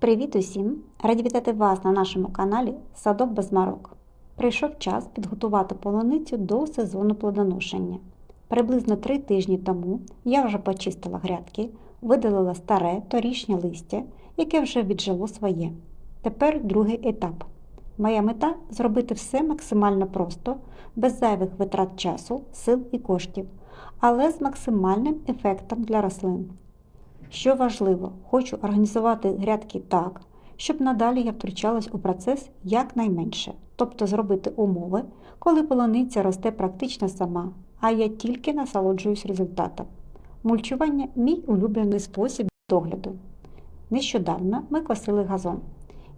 Привіт усім! Раді вітати вас на нашому каналі Садок без марок. Прийшов час підготувати полуницю до сезону плодоношення. Приблизно три тижні тому я вже почистила грядки, видалила старе торішнє листя, яке вже віджило своє. Тепер другий етап. Моя мета зробити все максимально просто, без зайвих витрат часу, сил і коштів, але з максимальним ефектом для рослин. Що важливо, хочу організувати грядки так, щоб надалі я втручалась у процес якнайменше, тобто зробити умови, коли полуниця росте практично сама, а я тільки насолоджуюсь результатом. Мульчування мій улюблений спосіб догляду. Нещодавно ми косили газон.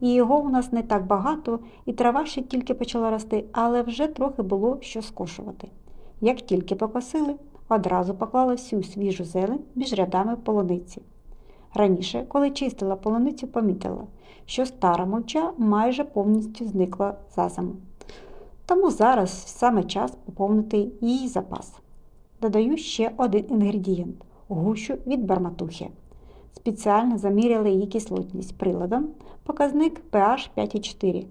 І його у нас не так багато, і трава ще тільки почала рости, але вже трохи було що скошувати. Як тільки покосили, одразу поклала всю свіжу зелень між рядами полуниці. Раніше, коли чистила полуницю, помітила, що стара мульча майже повністю зникла за зиму. Тому зараз саме час поповнити її запас. Додаю ще один інгредієнт гущу від барматухи. Спеціально заміряли її кислотність приладом, показник pH 5,4.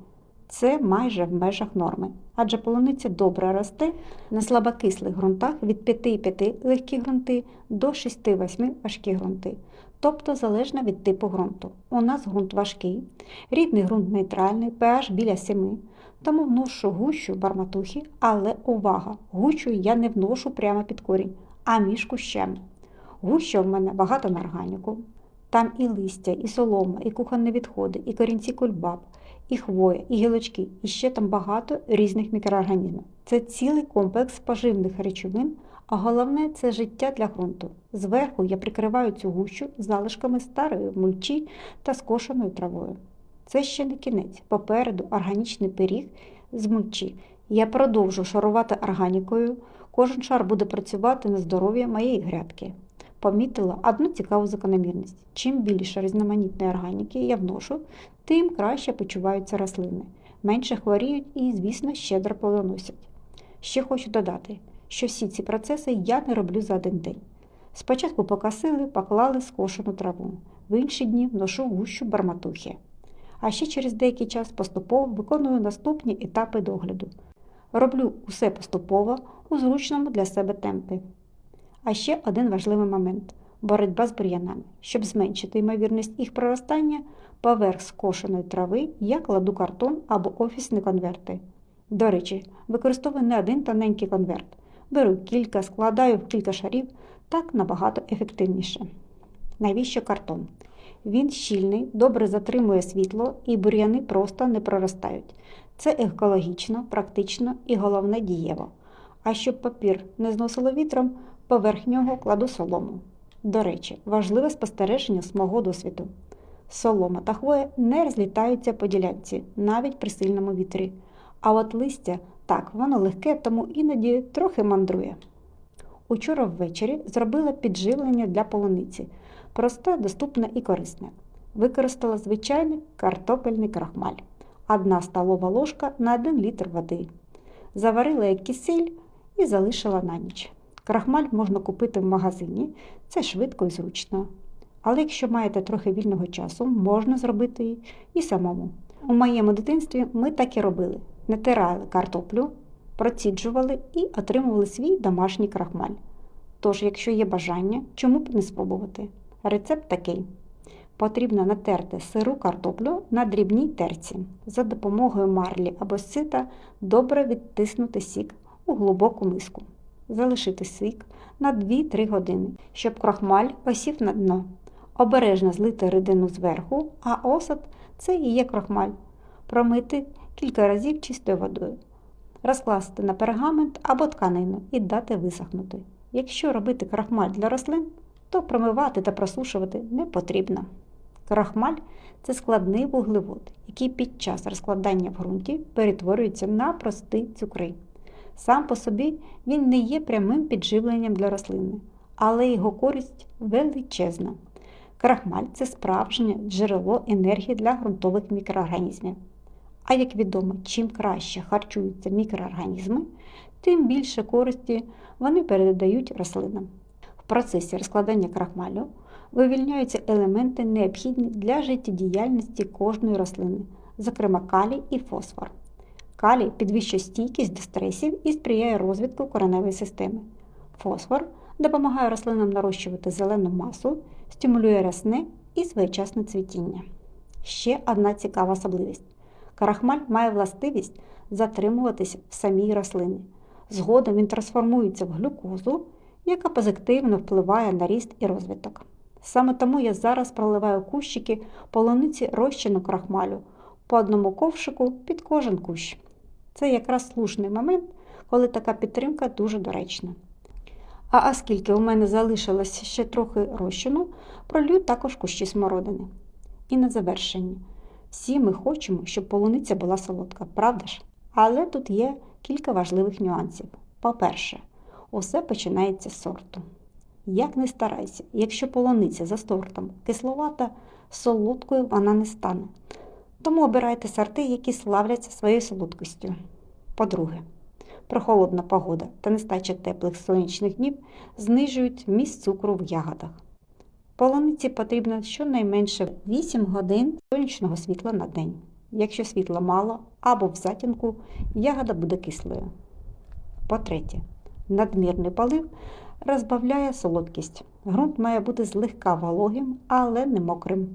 Це майже в межах норми, адже полуниця добре росте на слабокислих ґрунтах від 5,5 легкі ґрунти до 6-8 важкі ґрунти, тобто залежно від типу ґрунту. У нас ґрунт важкий, рідний ґрунт нейтральний, pH біля 7, тому вношу гущу барматухи, але увага! Гущу я не вношу прямо під корінь, а між кущами. Гуща в мене багато на органіку. Там і листя, і солома, і кухонні відходи, і корінці кульбаб, і хвоя, і гілочки, і ще там багато різних мікроорганізмів. Це цілий комплекс поживних речовин, а головне це життя для ґрунту. Зверху я прикриваю цю гущу залишками старої мульчі та скошеною травою. Це ще не кінець. Попереду органічний пиріг з мульчі. Я продовжу шарувати органікою. Кожен шар буде працювати на здоров'я моєї грядки. Помітила одну цікаву закономірність. Чим більше різноманітної органіки я вношу, тим краще почуваються рослини, менше хворіють і, звісно, щедро плодоносять. Ще хочу додати, що всі ці процеси я не роблю за один день. Спочатку покосили, поклали скошену траву, в інші дні вношу гущу барматухи. А ще через деякий час поступово виконую наступні етапи догляду. Роблю усе поступово у зручному для себе темпі. А ще один важливий момент боротьба з бур'янами. Щоб зменшити ймовірність їх проростання, поверх скошеної трави я кладу картон або офісні конверти. До речі, використовую не один тоненький конверт. Беру кілька, складаю в кілька шарів, так набагато ефективніше. Навіщо картон? Він щільний, добре затримує світло і бур'яни просто не проростають. Це екологічно, практично і головне дієво. А щоб папір не зносило вітром, поверх нього кладу солому. До речі, важливе спостереження з мого досвіду. Солома та хвоя не розлітаються по ділянці, навіть при сильному вітрі. А от листя так, воно легке, тому іноді трохи мандрує. Учора ввечері зробила підживлення для полуниці. Просте, доступне і корисне. Використала звичайний картопельний крахмаль. Одна столова ложка на 1 літр води. Заварила як кисель і залишила на ніч. Крахмаль можна купити в магазині, це швидко і зручно. Але якщо маєте трохи вільного часу, можна зробити її і самому. У моєму дитинстві ми так і робили: натирали картоплю, проціджували і отримували свій домашній крахмаль. Тож, якщо є бажання, чому б не спробувати? Рецепт такий: потрібно натерти сиру картоплю на дрібній терці. За допомогою марлі або сита добре відтиснути сік у глибоку миску. Залишити сік на 2-3 години, щоб крахмаль осів на дно. Обережно злити рідину зверху, а осад це і є крахмаль. Промити кілька разів чистою водою. Розкласти на пергамент або тканину і дати висохнути. Якщо робити крахмаль для рослин, то промивати та просушувати не потрібно. Крахмаль це складний вуглевод, який під час розкладання в ґрунті перетворюється на простий цукри. Сам по собі він не є прямим підживленням для рослини, але його користь величезна. Крахмаль це справжнє джерело енергії для ґрунтових мікроорганізмів. А як відомо, чим краще харчуються мікроорганізми, тим більше користі вони передають рослинам. В процесі розкладання крахмалю вивільняються елементи, необхідні для життєдіяльності кожної рослини, зокрема калій і фосфор. Калій підвищує стійкість до стресів і сприяє розвитку кореневої системи. Фосфор допомагає рослинам нарощувати зелену масу, стимулює рясне і своєчасне цвітіння. Ще одна цікава особливість: крахмаль має властивість затримуватися в самій рослині. Згодом він трансформується в глюкозу, яка позитивно впливає на ріст і розвиток. Саме тому я зараз проливаю кущики полуниці розчину крахмалю по одному ковшику під кожен кущ. Це якраз слушний момент, коли така підтримка дуже доречна. А оскільки у мене залишилось ще трохи розчину, пролью також кущі смородини. І на завершення. Всі ми хочемо, щоб полуниця була солодка, правда ж? Але тут є кілька важливих нюансів. По-перше, усе починається з сорту. Як не старайся, якщо полуниця за сортом кисловата, солодкою вона не стане. Тому обирайте сорти, які славляться своєю солодкістю. По-друге, прохолодна погода та нестача теплих сонячних днів знижують вміст цукру в ягодах. Полуниці потрібно щонайменше 8 годин сонячного світла на день. Якщо світла мало або в затінку, ягода буде кислою. По-третє, надмірний полив розбавляє солодкість. Грунт має бути злегка вологим, але не мокрим.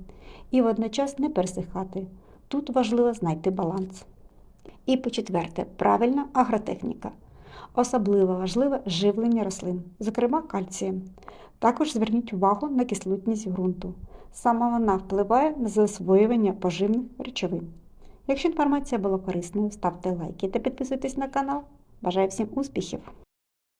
І водночас не пересихати. Тут важливо знайти баланс. І по-четверте, правильна агротехніка. Особливо важливе живлення рослин, зокрема кальцієм. Також зверніть увагу на кислотність ґрунту. Саме вона впливає на засвоювання поживних речовин. Якщо інформація була корисною, ставте лайки та підписуйтесь на канал. Бажаю всім успіхів!